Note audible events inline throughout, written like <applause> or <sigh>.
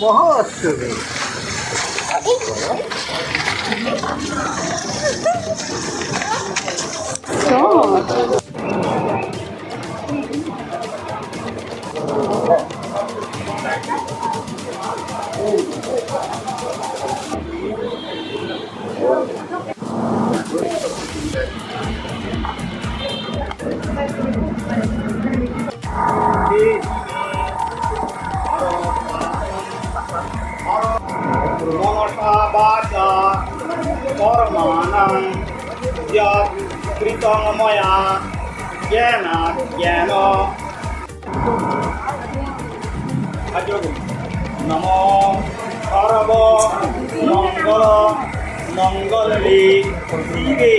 बहुत 저 কর্মাণং যৎ কৃতং ময়া জ্ঞানাৎ জ্ঞান নম সর্ব মঙ্গল মঙ্গলে শিবে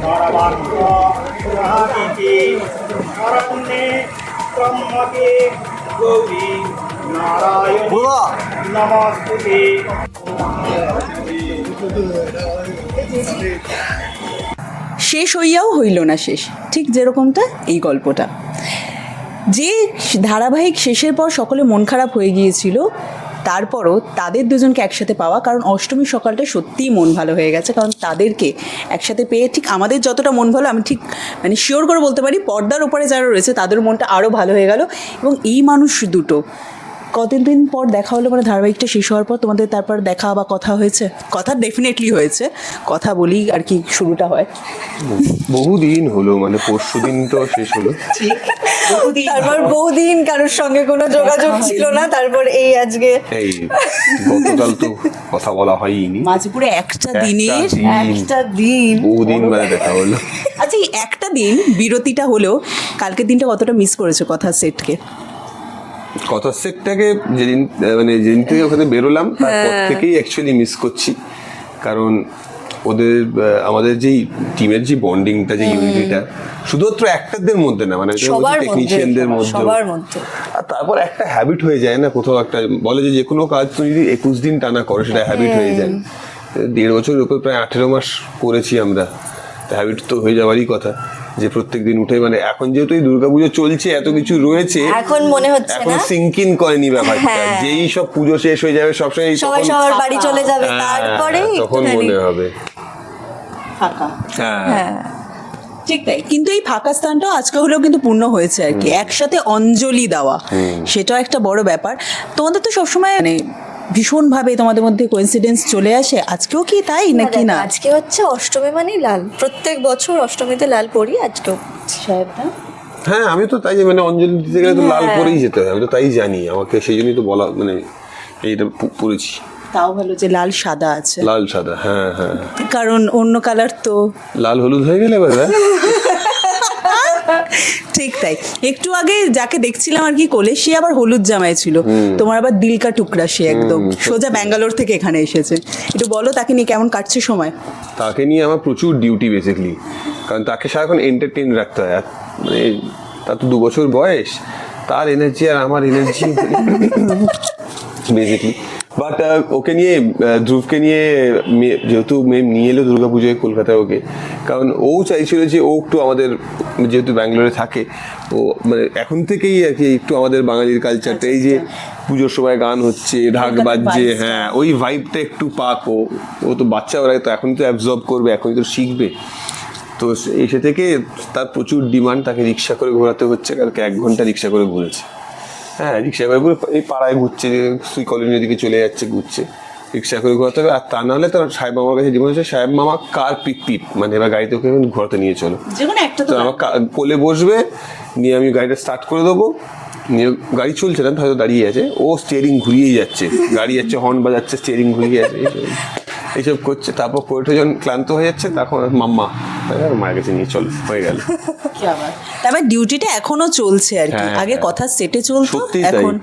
সর্বার্থ সাধিকে শরণ্যে ত্রম্বকে গৌরী নারায়ণ নমস্তুতে শেষ হইয়াও হইল না শেষ। ঠিক যেরকমটা এই গল্পটা। যে ধারাবাহিক শেষের পর সকলে মন খারাপ হয়ে গিয়েছিল, তারপরও তাদের দুজনকে একসাথে পাওয়া, কারণ অষ্টমীর সকালটা সত্যিই মন ভালো হয়ে গেছে, কারণ তাদেরকে একসাথে পেয়ে ঠিক আমাদের যতটা মন ভালো, আমি ঠিক মানে শিওর করে বলতে পারি, পর্দার ওপরে যারা রয়েছে, তাদের মনটা আরও ভালো হয়ে গেল। এবং এই মানুষ দুটো কতদিন পর দেখা হলো মানে ধারাবাহিকটা শেষ হওয়ার পর তোমাদের তারপর দেখা বা কথা হয়েছে? কথা ডেফিনেটলি হয়েছে। কথা বলি আর কি শুরুটা হয়। বহুদিন হলো মানে পরশু দিন তো শেষ হলো। তারপর বহুদিন কারোর সঙ্গে কোনো যোগাযোগ ছিল না তারপর এই আজকে এই গতকাল তো কথা বলা হয়নি মাঝে পুরো একটা একটা দিনের একটা দিন। বহুদিন মানে দেখা হলো। আচ্ছা এই একটা দিন বিরতিটা হলেও কালকের দিনটা কতটা মিস করেছ কথা সেটকে কথা সেটটাকে যেদিন মানে যেদিন থেকে ওখানে বেরোলাম তারপর হ্যাঁ। থেকেই অ্যাকচুয়ালি মিস করছি। কারণ ওদের আমাদের যেই টিমের যে বন্ডিংটা যে ইউনিটিটা শুধুমাত্র একটাদের মধ্যে না মানে টেকনিশিয়ানদের মধ্যে মধ্যে। আর তারপর একটা হ্যাবিট হয়ে যায় না কোথাও একটা বলে যে যে কোনো কাজ তুমি যদি একুশ দিন টানা করো সেটা হ্যাবিট হয়ে যায়। দেড় বছরের উপর প্রায় আঠেরো মাস করেছি আমরা। হ্যাবিট তো হয়ে যাওয়ারই কথা। যে প্রত্যেক দিন উঠে মানে এখন যেহেতু এই দুর্গাপুজো চলছে এত কিছু রয়েছে এখন মনে হচ্ছে এখন না। সিঙ্কিন করেনি ব্যাপারটা। হ্যাঁ। যেই সব পুজো শেষ হয়ে যাবে সবসময় সবাই তখন- সবার বাড়ি চলে যাবে হ্যাঁ, তারপরে তখন মনে হবে। ফাঁকা। হ্যাঁ। হ্যাঁ। ঠিক তাই কিন্তু এই ফাঁকা স্থানটাও আজকে হলেও কিন্তু পূর্ণ হয়েছে আর কি। একসাথে অঞ্জলি দেওয়া সেটাও একটা বড় ব্যাপার। তোমাদের তো সবসময় মানে ভীষণভাবে তোমাদের মধ্যে কোইন্সিডেন্স চলে আসে। আজকেও কি তাই নাকি না? আজকে হচ্ছে অষ্টমী মানেই লাল। প্রত্যেক বছর অষ্টমীতে লাল পরি আজকেও সাহেবটা হ্যাঁ আমি তো তাই মানে অঞ্জলি দিতে গেলে তো লাল হ্যাঁ। পরেই যেতে হয় আমি তো তাই জানি। আমাকে সেই জন্যই তো বলা মানে এইটা প- পড়েছি তাও ভালো যে লাল সাদা আছে। লাল সাদা হ্যাঁ হ্যাঁ কারণ অন্য কালার তো। লাল হলুদ হয়ে গেলে এবার হ্যাঁ? ঠিক তাই। একটু আগে যাকে দেখছিলাম আর কি কোলে সে আবার হলুদ জামায় ছিল। তোমার আবার দিলকা টুকরা সে একদম। সোজা ব্যাঙ্গালোর থেকে এখানে এসেছে। একটু বলো তাকে নিয়ে কেমন কাটছে সময়? তাকে নিয়ে আমার প্রচুর ডিউটি বেসিকলি কারণ তাকে সারাক্ষণ এন্টারটেন রাখতে হয়। মানে তার তো দু বছর বয়স। তার এনার্জি আর আমার এনার্জি বেসিকলি <laughs> বাট ওকে নিয়ে আহ, ধ্রুবকে নিয়ে যেহেতু মেম নিয়ে এলো দুর্গাপুজোয় কলকাতায় ওকে কারণ ও চাইছিল যে ও একটু আমাদের যেহেতু ব্যাঙ্গালোরে থাকে ও মানে এখন থেকেই আর কি একটু আমাদের বাঙালির কালচারটা এই যে পুজোর সময় গান হচ্ছে ঢাক বাজছে হ্যাঁ ওই ভাইবটা একটু পাক ও ও তো বাচ্চা ওরা তো এখন তো অ্যাবজর্ব করবে এখনই তো শিখবে। তো এসে থেকে তার প্রচুর ডিমান্ড তাকে রিক্সা করে ঘোরাতে হচ্ছে কালকে এক ঘণ্টা রিক্সা করে ঘুরেছে। হ্যাঁ রিক্সা করে এই পাড়ায় ঘুরছে সুই কলোনির দিকে চলে যাচ্ছে ঘুরছে। রিক্সা করে ঘোরাতে হবে আর তা নাহলে তার সাহেব মামার কাছে ডিমান্ড হচ্ছে সাহেব মামা কার পিপ পিপ মানে এবার গাড়িতে ওকে ঘোরাতে নিয়ে চলো। তো আমার কোলে বসবে নিয়ে আমি গাড়িটা স্টার্ট করে দেবো। নিয়ে গাড়ি চলছে না হয়তো দাঁড়িয়ে আছে। ও স্টিয়ারিং ঘুরিয়েই যাচ্ছে গাড়ি যাচ্ছে হর্ন বাজাচ্ছে স্টিয়ারিং ঘুরিয়ে যাচ্ছে। এইসব- করছে তারপর কোর্টে যখন ক্লান্ত হয়ে যাচ্ছে তখন মাম্মা হ্যাঁ, মায়ের কাছে নিয়ে চল হয়ে গেল। তবে ডিউটিটা এখনও চলছে আর কি। হ্যাঁ, আগে হ্যাঁ। কথা সেটে চলতো এখন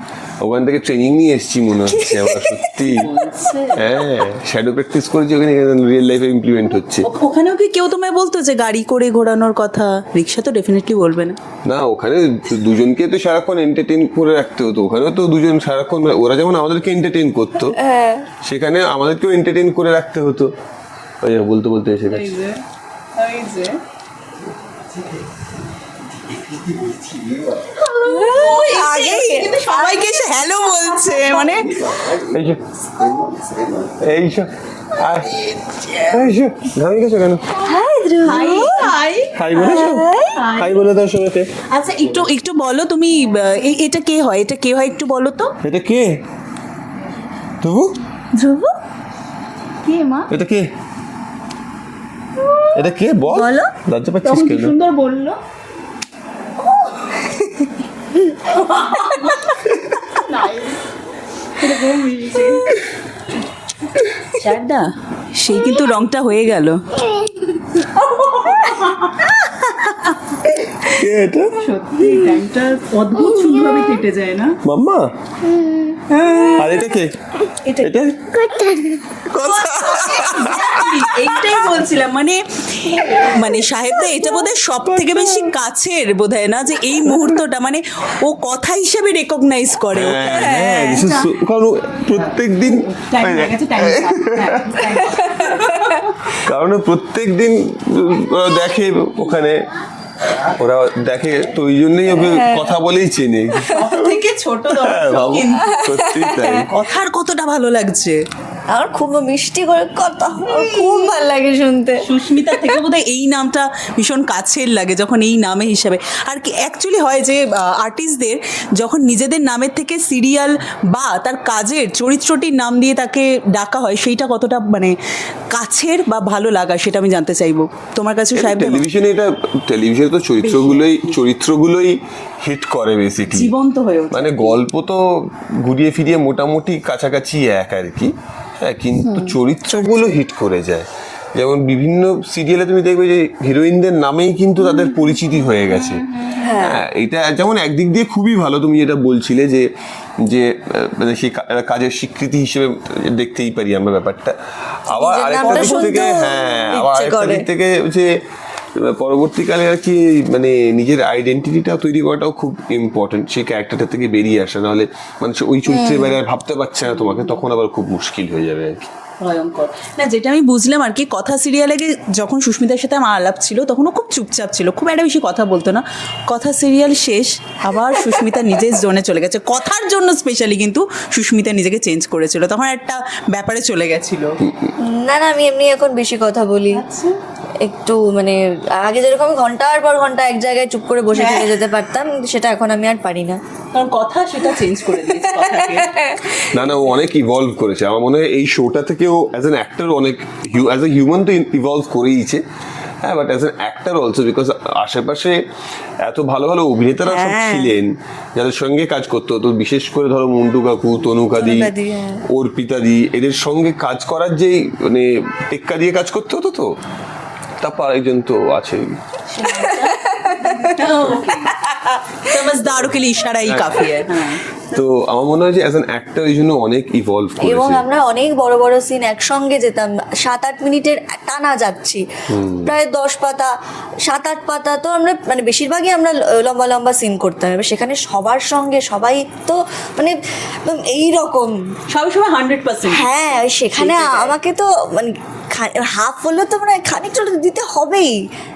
ওখান থেকে ট্রেনিং নিয়ে এসেছি মনে হচ্ছে আমার সত্যি। হ্যাঁ শ্যাডো প্র্যাকটিস করেছি ওখানে রিয়েল লাইফে ইমপ্লিমেন্ট হচ্ছে। ওখানেও কি কেউ তোমায় বলতো যে গাড়ি করে ঘোরানোর কথা? রিক্সা তো ডেফিনেটলি বলবে না। না ওখানে দুজনকে তো সারাক্ষণ এন্টারটেইন করে রাখতে হতো। ওখানেও তো দুজন সারাক্ষণ ওরা যেমন আমাদেরকে এন্টারটেইন করতো সেখানে আমাদেরকেও এন্টারটেইন করে রাখতে হতো। ওই যে বলতে বলতে এসে গেছে। সবাইকে এসে হ্যালো বলছে মানে এই যে এই যে আয় এই যে ঘামে গেছো কেন? হাই বলেছ? বলে দাও সবাইকে। আচ্ছা একটু একটু বলো তুমি এই- এটা কে হয়? এটা কে হয় একটু বলো তো। এটা কে? তবু ধ্রুব? কে মা? এটা কে? এটা কে? বল। বলো। লজ্জা পাচ্ছিস কি কেন? সুন্দর বলল? শারদা সেই কিন্তু রংটা হয়ে গেল। <laughs> এটা? সত্যি টাইমটা অদ্ভুত সুন্দরভাবে কেটে যায় না? মাম্মা? আর এটা কে? এটা এটা? এইটাই বলছিলাম। মানে মানে সাহেবদা এটা বোধহয় সব থেকে বেশি কাছের বোধহয় না? যে এই মুহূর্তটা মানে ও কথা হিসেবে রেকগনাইজ করে হ্যাঁ, হ্যাঁ, কারণ প্রত্যেক দিন হয়ে। হয়ে। হ্যাঁ। কারণ প্রত্যেক দিন দেখে ওখানে। ওরা দেখে তো ওই জন্যই ওকে কথা বলেই চেনে। থেকে ছোট হ্যাঁ, বাবু, সত্যি তাই। কথার কতটা ভালো লাগছে? আমার খুব মিষ্টি করে কথা আমার খুব ভালো লাগে শুনতে। সুস্মিতা থেকে বোধহয় এই নামটা ভীষণ কাছের লাগে যখন এই নামে হিসাবে। আর কি অ্যাকচুয়ালি হয় যে আর্টিস্টদের যখন নিজেদের নামের থেকে সিরিয়াল বা তার কাজের চরিত্রটির নাম দিয়ে তাকে ডাকা হয় সেইটা কতটা মানে কাছের বা ভালো লাগা সেটা আমি জানতে চাইব। তোমার কাছে সাহেব টেলিভিশনে এটা টেলিভিশনে তো চরিত্রগুলোই চরিত্রগুলোই হিট করে বেসিকলি জীবন্ত হয়ে মানে গল্প তো ঘুরিয়ে ফিরিয়ে মোটামুটি কাছাকাছি এক আর কি। হ্যাঁ কিন্তু চরিত্রগুলো হিট করে যায়। যেমন বিভিন্ন সিরিয়ালে তুমি দেখবে যে হিরোইনদের নামেই কিন্তু তাদের পরিচিতি হয়ে গেছে। হ্যাঁ। এটা যেমন একদিক দিয়ে খুবই ভালো তুমি যেটা বলছিলে যে যে মানে সেই কাজের স্বীকৃতি হিসেবে দেখতেই পারি আমরা ব্যাপারটা। আবার আরেকটা দিক থেকে হ্যাঁ আবার আরেকটা দিক থেকে যে পরবর্তীকালে আর কি মানে নিজের আইডেন্টিটিটা তৈরি করাটাও খুব ইম্পর্টেন্ট সেই ক্যারেক্টারটা থেকে বেরিয়ে আসা। নাহলে মানুষ ওই চরিত্রের বাইরে আর ভাবতে পারছে না তোমাকে তখন আবার খুব মুশকিল হয়ে যাবে আর কি। ভয়ঙ্কর। না যেটা আমি বুঝলাম আর কি কথা সিরিয়ালে যখন সুস্মিতার সাথে আমার আলাপ ছিল তখন ও খুব চুপচাপ ছিল খুব একটা বেশি কথা বলতো না। কথা সিরিয়াল শেষ আবার সুস্মিতা নিজের জোনে চলে গেছে। কথার জন্য স্পেশালি কিন্তু সুস্মিতা নিজেকে চেঞ্জ করেছিল তখন একটা ব্যাপারে চলে গেছিল। না না আমি এমনি এখন বেশি কথা বলি। একটু মানে আগে যেরকম ঘণ্টার পর ঘণ্টা এক জায়গায় চুপ করে বসে থেকে যেতে পারতাম সেটা এখন আমি আর পারি না। কারণ কথা সেটা চেঞ্জ করে দিয়েছে না না ও অনেক ইভলভ করেছে। আমার মনে হয় এই শোটা থেকেও অ্যাজ অ্যান অ্যাক্টর অনেক অ্যাজ এ হিউম্যান তো ইভলভ করেইছে। হ্যাঁ but as an actor also because আশেপাশে এত ভালো ভালো অভিনেতারা সব হ্যাঁ। ছিলেন যাদের সঙ্গে কাজ করতে। হতো বিশেষ করে ধরো মুন্টু কাকু তনুকাদি তনুকাদি, হ্যাঁ। অর্পিতাদি এদের সঙ্গে কাজ করার যেই মানে টেক্কা দিয়ে কাজ করতে হতো তো? తప్ప జంతు আছে সমঝদারও কে ইশারাই হ্যাঁ। কাফি হ্যাঁ। তো আমার মনে হয় যে অ্যাজ অ্যান অ্যাক্টর এই জন্য অনেক ইভলভ করেছে। এবং আমরা অনেক বড় বড় সিন একসঙ্গে যেতাম। সাত আট মিনিটের টানা যাচ্ছি। প্রায় দশ পাতা সাত আট পাতা তো আমরা মানে বেশিরভাগই আমরা লম্বা লম্বা সিন করতাম। এবার সেখানে সবার সঙ্গে সবাই তো মানে একদম এইরকম। সবসময় হান্ড্রেড পার্সেন্ট হ্যাঁ সেখানে আমাকে তো মানে হাফ হলে তো মানে খানিকটা দিতে হবেই।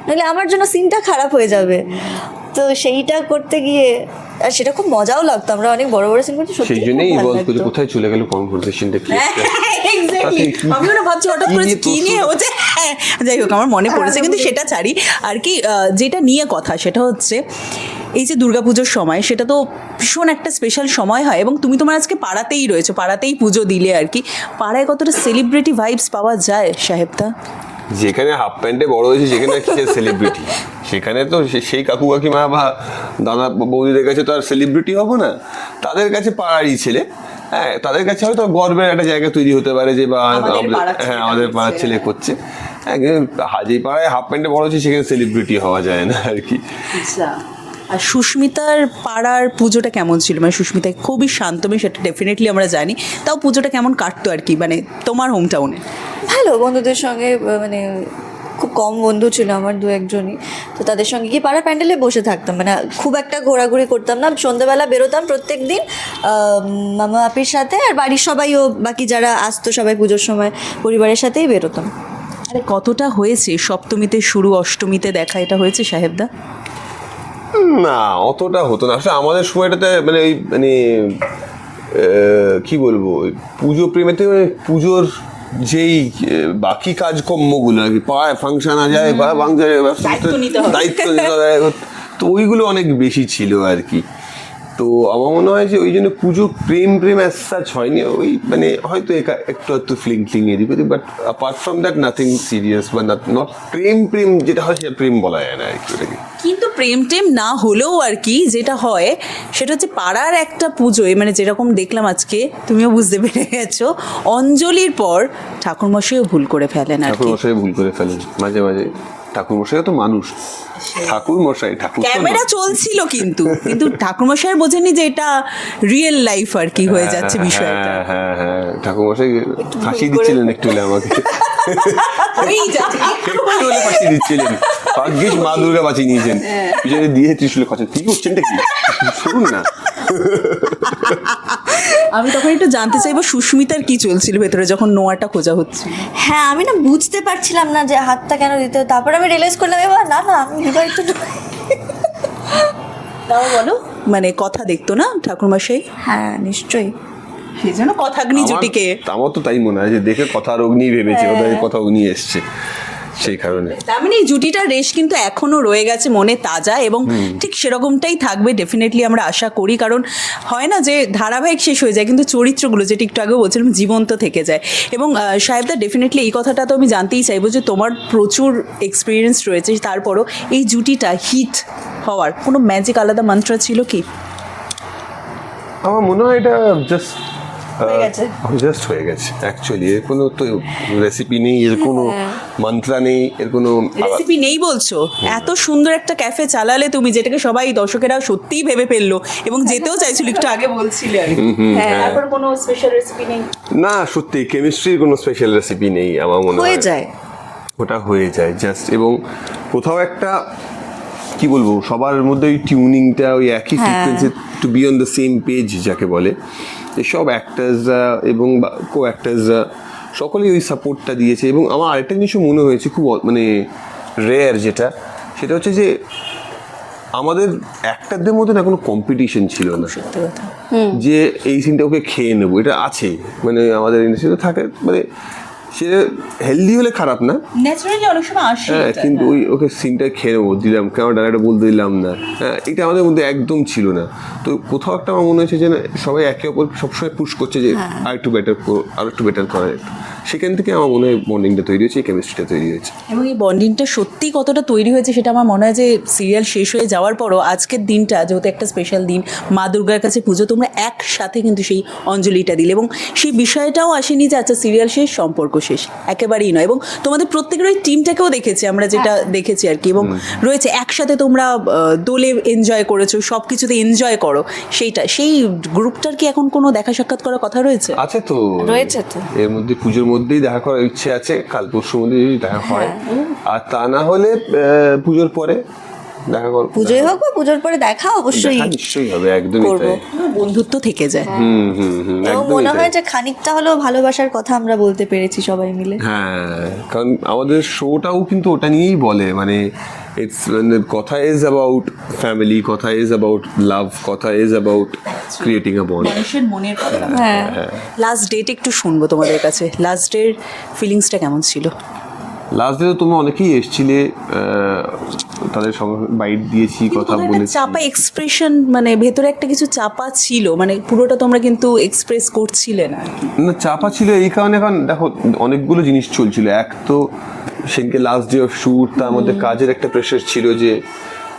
নাহলে আমার জন্য সিনটা খারাপ হয়ে যাবে। তো সেইটা করতে গিয়ে আর সেটা খুব মজাও লাগতো। আমরা অনেক বড় বড় সিন করছি সত্যি সেই জন্যই ইভলভ করে কোথায় চলে গেল কনভারসেশনটা <laughs> কি এক্স্যাক্টলি কি- আমি ভাবছি হঠাৎ করে কি নিয়ে? হচ্ছে? হ্যাঁ, যাই হোক আমার মনে পড়েছে কিন্তু সেটা ছাড়ি। আর কি যেটা নিয়ে কথা সেটা হচ্ছে এই যে দুর্গাপুজোর সময় সেটা তো ভীষণ একটা স্পেশাল সময় হয় এবং তুমি তোমার আজকে পাড়াতেই রয়েছো পাড়াতেই পুজো দিলে আর কি। পাড়ায় কতটা সেলিব্রিটি ভাইবস পাওয়া যায় সাহেবদা? যেখানে হাফ প্যান্টে বড় হয়েছে সেখানে কিসের সেলিব্রিটি সেখানে তো সেই কাকু কাকিমা বা দাদা বৌদিদের কাছে তো আর সেলিব্রিটি হব না। তাদের কাছে পাড়ারই ছেলে। হ্যাঁ তাদের কাছে হয়তো গর্বের একটা জায়গা তৈরি হতে পারে যে বা হ্যাঁ আমাদের পাড়ার ছেলে করছে। হ্যাঁ যে পাড়ায় হাফ প্যান্টে বড় হচ্ছে সেখানে সেলিব্রিটি হওয়া যায় না আর কি। আচ্ছা। আর সুস্মিতার পাড়ার পুজোটা কেমন ছিল? মানে সুস্মিতা খুবই শান্ত শান্তমী সেটা ডেফিনেটলি আমরা জানি। তাও পুজোটা কেমন কাটতো আর কি? মানে তোমার হোম টাউনে ভালো বন্ধুদের সঙ্গে মানে খুব কম বন্ধু ছিল আমার দু একজনই। তো তাদের সঙ্গে গিয়ে পাড়ার প্যান্ডেলে বসে থাকতাম। মানে খুব একটা ঘোরাঘুরি করতাম না। সন্ধ্যেবেলা বেরোতাম প্রত্যেক দিন মামা আপির সাথে আর বাড়ির সবাইও বাকি যারা আসতো সবাই পুজোর সময় পরিবারের সাথেই বেরোতাম। আরে কতটা হয়েছে? সপ্তমীতে শুরু অষ্টমীতে দেখা এটা হয়েছে সাহেবদা? না অতটা হতো না। আসলে আমাদের সময়টাতে মানে ওই মানে কি বলব ওই পুজো প্রেমেতে পুজোর যেই বাকি কাজকর্মগুলো আর কি পায় ফাংশন আ যায় বা দায়িত্ব নিতে হয় দায়িত্ব নিতে হবে। তো ওইগুলো অনেক বেশি ছিল আর কি। তো আমার মনে হয় যে ওই জন্য পুজো প্রেম প্রেম অ্যাজ সাচ হয়নি। ওই মানে হয়তো একা- একটু একটু ফ্লিং ফ্লিং এদিক ওদিক but apart from that nothing serious বা নট প্রেম প্রেম যেটা হয় সেটা প্রেম বলা যায় না আর কি ওটাকে। কিন্তু প্রেম টেম না হলেও আর কি যেটা হয় সেটা হচ্ছে পাড়ার একটা পুজোয় মানে যেরকম দেখলাম আজকে তুমিও বুঝতে পেরে গেছো অঞ্জলির পর ঠাকুরমশাইও ভুল করে ফেলেন আর ঠাকুর কি। মশাই ভুল করে ফেলেন মাঝে মাঝে। ঠাকুর মশাই তো মানুষ। ঠাকুর মশাই ঠাকুর ক্যামেরা। চলছিল কিন্তু কিন্তু ঠাকুরমশাই বোঝেনি যে এটা রিয়েল লাইফ আর কি হয়ে যাচ্ছে বিষয়টা। হ্যাঁ হ্যাঁ হ্যাঁ ঠাকুর মশাই ফাঁসি দিচ্ছিলেন একটু আমাকে। একটু ফাঁসি দিচ্ছিলেন। ভাগ্যিস মা দুর্গা বাঁচিয়ে নিয়েছেন। পিছনে দিয়ে ত্রিশুলে কথা কি করছেনটা কি? শুনুন না। আমি তখন একটু জানতে চাইব সুস্মিতার কি চলছিল ভেতরে যখন নোয়াটা খোঁজা হচ্ছিল হ্যাঁ আমি না বুঝতে পারছিলাম না যে হাতটা কেন দিতে। তারপরে আমি রিয়েলাইজ করলাম এবার না না আমি বিবাহিত নই। তাও বলো। মানে কথা দেখতো না ঠাকুরমশাই? হ্যাঁ নিশ্চয়ই। সেই জন্য কথাগ্নি আমার- জুটিকে আমার তো তাই মনে হয় যে দেখে কথার অগ্নি ভেবেছে ওদের কথা অগ্নি এসছে। সেই কারণে। তার মানে এই জুটিটার রেশ কিন্তু এখনও রয়ে গেছে মনে তাজা এবং ঠিক সেরকমটাই থাকবে ডেফিনেটলি আমরা আশা করি। কারণ হয় না যে ধারাবাহিক শেষ হয়ে যায় কিন্তু চরিত্রগুলো যেটা একটু আগে বলছিলাম জীবন্ত থেকে যায়। এবং সাহেবদা ডেফিনেটলি এই কথাটা তো আমি জানতেই চাইব যে তোমার প্রচুর এক্সপিরিয়েন্স রয়েছে। তারপরও এই জুটিটা হিট হওয়ার কোনো ম্যাজিক আলাদা মন্ত্র ছিল কি? আমার মনে হয় এটা জাস্ট। জাস্ট হয়ে গেছে। অ্যাকচুয়ালি এর কোনো তো রেসিপি নেই এর কোনো হ্যাঁ। মন্ত্রা নেই এর কোনো রেসিপি নেই বলছো? এত সুন্দর একটা ক্যাফে চালালে তুমি যেটাকে সবাই দর্শকেরা সত্যিই ভেবে ফেলল এবং যেতেও চাইছিল একটু আগে বলছিলে আর কি। হ্যাঁ তারপর কোনো স্পেশাল রেসিপি নেই? না সত্যি কেমিস্ট্রির কোনো স্পেশাল রেসিপি নেই আমার মনে হয়ে যায়। ওটা হয়ে যায় জাস্ট এবং কোথাও একটা কি বলব সবার মধ্যে ওই টিউনিংটা ওই একই হ্যাঁ। Frequency to be on the same page যাকে বলে। এসব অ্যাক্টার্সরা এবং কো অ্যাক্টার্সরা সকলেই ওই সাপোর্টটা দিয়েছে। এবং আমার আরেকটা জিনিসও মনে হয়েছে খুব মানে রেয়ার যেটা সেটা হচ্ছে যে আমাদের অ্যাক্টারদের মধ্যে না কোনো কম্পিটিশন ছিল না। যে এই সিনটা ওকে খেয়ে নেব এটা আছে। মানে আমাদের ইন্ডাস্ট্রিতে থাকে মানে সে হেলদি হলে খারাপ না। ন্যাচারালি অনেক সময় আসে হ্যাঁ কিন্তু ওই ওকে সিনটা খেয়ে নেব দিলাম কেন ডাইরেক্টর বলতে দিলাম না? হ্যাঁ এটা আমাদের মধ্যে একদম ছিল না। তো কোথাও একটা আমার মনে হয়েছে যে সবাই একে অপর সবসময় পুশ করছে যে আর একটু বেটার আর একটু বেটার করা যেত সেখান থেকে আমার মনে হয় বন্ডিংটা তৈরি হয়েছে কেমিস্ট্রিটা তৈরি হয়েছে। এবং এই বন্ডিংটা সত্যি কতটা তৈরি হয়েছে সেটা আমার মনে হয় যে সিরিয়াল শেষ হয়ে যাওয়ার পরও আজকের দিনটা যেহেতু একটা স্পেশাল দিন মা দুর্গার কাছে পুজো তোমরা একসাথে কিন্তু সেই অঞ্জলিটা দিলে এবং সেই বিষয়টাও আসেনি যে আচ্ছা সিরিয়াল শেষ সম্পর্ক শেষ একেবারেই নয় এবং তোমাদের প্রত্যেকের ওই টিমটাকেও দেখেছি আমরা যেটা দেখেছি আর কি এবং রয়েছে একসাথে তোমরা দোলে এনজয় করেছ সব কিছুতে এনজয় করো সেইটা সেই গ্রুপটার কি এখন কোনো দেখা সাক্ষাৎ করার কথা রয়েছে? আছে তো। রয়েছে তো। এর মধ্যে পুজোর মধ্যেই দেখা করার ইচ্ছে আছে কাল পরশু মধ্যে যদি দেখা হয়। আর তা না হলে পুজোর পরে দেখা করব পুজোই হোক বা পুজোর পরে দেখা অবশ্যই নিশ্চয়ই হবে একদমই করব। তাই। বন্ধুত্ব থেকে যায়। হুম হুম হুম এবং মনে হয় যে খানিকটা হলেও ভালোবাসার কথা আমরা বলতে পেরেছি সবাই মিলে। হ্যাঁ কারণ আমাদের শোটাও কিন্তু ওটা নিয়েই বলে মানে ইটস মানে কথা ইজ অ্যাবাউট ফ্যামিলি কথা ইজ অ্যাবাউট লাভ কথা is about creating a bond মানুষের মনের কথা। হ্যাঁ। লাস্ট ডেট একটু শুনব তোমাদের কাছে। লাস্ট ডের ফিলিংসটা কেমন ছিল? লাস্ট ডে তোমরা অনেকেই এসছিলে তাদের সঙ্গে বাইট দিয়েছি কথা বলেছি। চাপা এক্সপ্রেশন মানে ভেতরে একটা কিছু চাপা ছিল মানে পুরোটা তোমরা কিন্তু এক্সপ্রেস করছিলে না না চাপা ছিল এই কারণে কারণ দেখো অনেকগুলো জিনিস চলছিল। এক তো সেদিনকে লাস্ট ডে অফ শুট তার মধ্যে কাজের একটা প্রেশার ছিল যে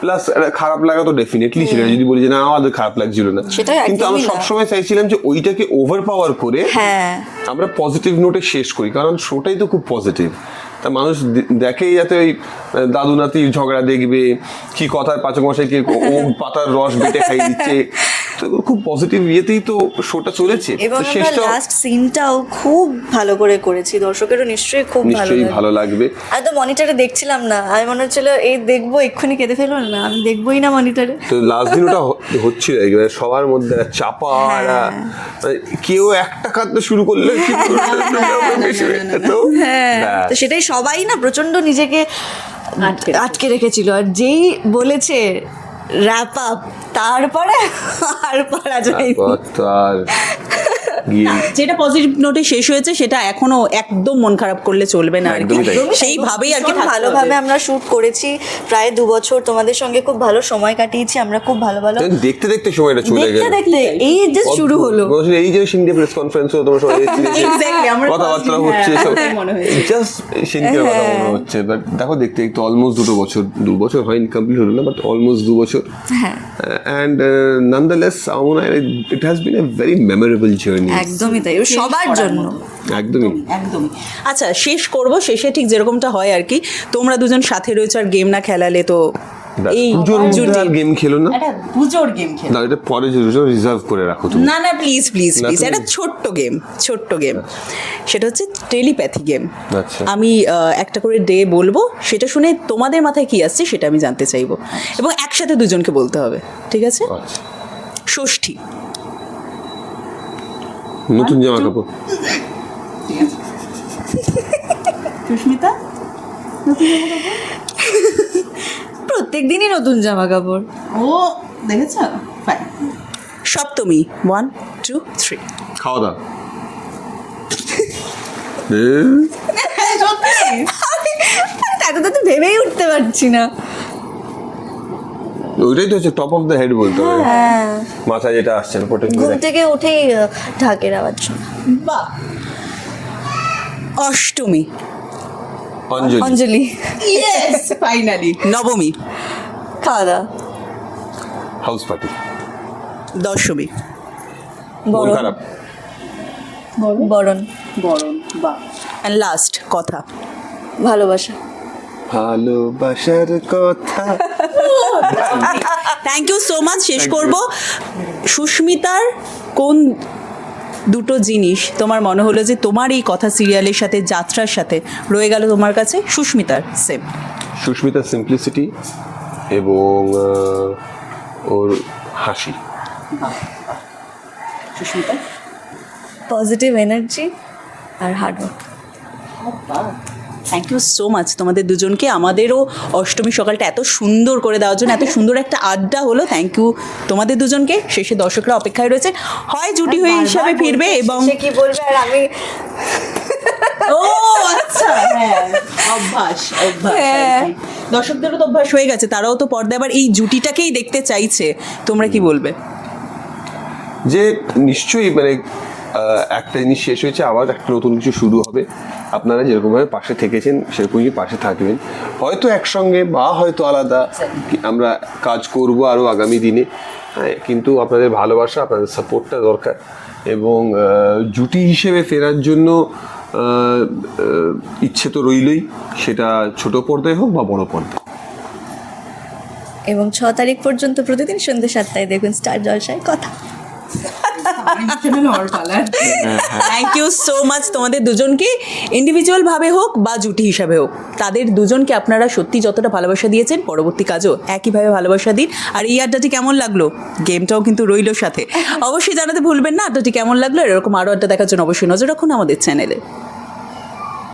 প্লাস খারাপ লাগা তো ডেফিনেটলি ছিল যদি বলি যে না আমাদের খারাপ লাগছিল না। কিন্তু আমরা না। সবসময় চাইছিলাম যে ওইটাকে ওভার পাওয়ার করে হ্যাঁ। আমরা পজিটিভ নোটে শেষ করি। কারণ শোটাই তো খুব পজিটিভ তা মানুষ দেখেই যাতে ওই দাদু নাতি ঝগড়া দেখবে, কি কথার পাচক মশাইকে ও পাতার রস বেটে খাই দিচ্ছে। খুব পজিটিভ ইয়েতেই তো শোটা চলেছে। এবং শেষটাও লাস্ট সিনটাও খুব ভালো করে করেছি। দর্শকেরও নিশ্চয়ই খুব ভালো নিশ্চয়ই ভালো লাগবে। আমি তো মনিটরে দেখছিলাম না। আমি মনে হচ্ছিল এই দেখব এক্ষুনি কেঁদে ফেলব? না আমি দেখবোই না মনিটরে তো লাস্ট দিন ওটা হচ্ছিল একেবারে সবার মধ্যে চাপা একটা মানে কেউ একটা কাঁদতে শুরু করলে তো হ্যাঁ। তো সেটাই সবাই না প্রচণ্ড নিজেকে আটকে আটকে রেখেছিল। আর যেই বলেছে র্যাপ আপ তারপরে আর পারা যায় তো আর যেটা পজিটিভ নোটে শেষ হয়েছে সেটা এখনও একদম মন খারাপ করলে চলবে না আর কি। সেইভাবেই আর কি ভালোভাবে আমরা শুট করেছি প্রায় দু বছর তোমাদের সঙ্গে খুব ভালো সময় কাটিয়েছি আমরা খুব ভালো ভালো দেখতে দেখতে সময়টা চলে দেখতে গেল। দেখতে এই যে শুরু হলো। এই যে সিন্ডিয়া প্রেস কনফারেন্স হলো তোমার সবাই এসেছিলে, Exactly, আমার কথাবার্তা হচ্ছে হ্যাঁ, সব মনে হয়েছে। জাস্ট সিন্ডিয়ার কথা মনে হচ্ছে। বাট দেখো দেখতে দেখতে অলমোস্ট দুটো বছর দু বছর হয়নি কমপ্লিট হলো না বাট অলমোস্ট দু বছর। হ্যাঁ। অ্যান্ড নন্দলেস আমার হয় it has been a very memorable journey একদমই তাই সবার জন্য। একদমই। একদমই আচ্ছা শেষ করব শেষে ঠিক যেরকমটা হয় আর কি তোমরা দুজন সাথে রয়েছে আর গেম না খেলালে তো এই পুজোর মধ্যে গেম খেলো না। একটা পুজোর গেম খেলো। না এটা পরে রিজার্ভ করে রাখো তুমি। না না প্লিজ প্লিজ প্লিজ একটা ছোট্ট গেম ছোট্ট গেম। সেটা হচ্ছে টেলিপ্যাথি গেম। আচ্ছা। আমি একটা করে ডে বলব সেটা শুনে তোমাদের মাথায় কি আসছে সেটা আমি জানতে চাইব। এবং একসাথে দুজনকে বলতে হবে ঠিক আছে? আচ্ছা। ষষ্ঠী। <laughs> নতুন জামা কাপড়। সুস্মিতা প্রত্যেক দিনই নতুন জামা কাপড়। ও দেখেছ? Fine Saptami one two three খাওয়া দাওয়া এত তো ভেবেই উঠতে পারছি না। ওইটাই তো হচ্ছে টপ অফ দ্য হেড বলতে হবে। হ্যাঁ। মাথায় যেটা আসছে না প্রোটেক্ট ঘুম থেকে উঠেই ঢাকের আওয়াজ শোনা। বাহ অষ্টমী। অঞ্জলি। অঞ্জলি। ইয়েস ফাইনালি নবমী। খাওয়া দাওয়া হাউস পার্টি দশমী মন বরণ খারাপ। বরণ। বরণ। বাহ অ্যান্ড লাস্ট কথা। ভালোবাসা। ভালোবাসার কথা। থ্যাংক ইউ সো মাচ শেষ করব। সুস্মিতার কোন দুটো জিনিস তোমার মনে হলো যে তোমার এই কথা সিরিয়ালের সাথে যাত্রার সাথে রয়ে গেল তোমার কাছে? সুস্মিতার সেম সুস্মিতার সিম্পলিসিটি এবং ওর হাসি। Susmita positive energy R hard work thank you so much তোমাদের দুজনকে আমাদেরও অষ্টমী সকালটা এত সুন্দর করে দেওয়ার জন্য এত সুন্দর একটা আড্ডা হলো। থ্যাংক ইউ তোমাদের দুজনকে শেষে দর্শকরা অপেক্ষায় রয়েছে। হয় জুটি হয়ে হিসাবে ফিরবে এবং কি বলবে আর আমি ও আচ্ছা। হ্যাঁ অভ্যাস অভ্যাস হ্যাঁ। কি। দর্শকদেরও তো অভ্যাস হয়ে গেছে তারাও তো পর্দায় আবার এই জুটিটাকেই দেখতে চাইছে। তোমরা কি বলবে? যে নিশ্চয়ই মানে একটা জিনিস শেষ হয়েছে আবার একটা নতুন কিছু শুরু হবে। আপনারা যেরকমভাবে পাশে থেকেছেন সেরকমই পাশে থাকবেন। হয়তো একসঙ্গে বা হয়তো আলাদা আমরা কাজ করব আরও আগামী দিনে। হ্যাঁ, কিন্তু আপনাদের ভালোবাসা আপনাদের সাপোর্টটা দরকার। এবং জুটি হিসেবে ফেরার জন্য ইচ্ছে তো রইলই। সেটা ছোট পর্দায় হোক বা বড় পর্দায় এবং ছ তারিখ পর্যন্ত প্রতিদিন সন্ধ্যে সাতটায় দেখুন স্টার জলসায় কথা। থ্যাংক ইউ সো মাচ তোমাদের দুজনকে ইন্ডিভিজুয়াল ভাবে হোক বা জুটি হিসাবে হোক তাদের দুজনকে আপনারা সত্যি যতটা ভালোবাসা দিয়েছেন পরবর্তী কাজও একইভাবে ভালোবাসা দিন। আর এই আড্ডাটি কেমন লাগল? গেমটাও কিন্তু রইল সাথে। অবশ্যই জানাতে ভুলবেন না আড্ডাটি কেমন লাগল? এরকম আরও আড্ডা দেখার জন্য অবশ্যই নজর রাখুন আমাদের চ্যানেলে।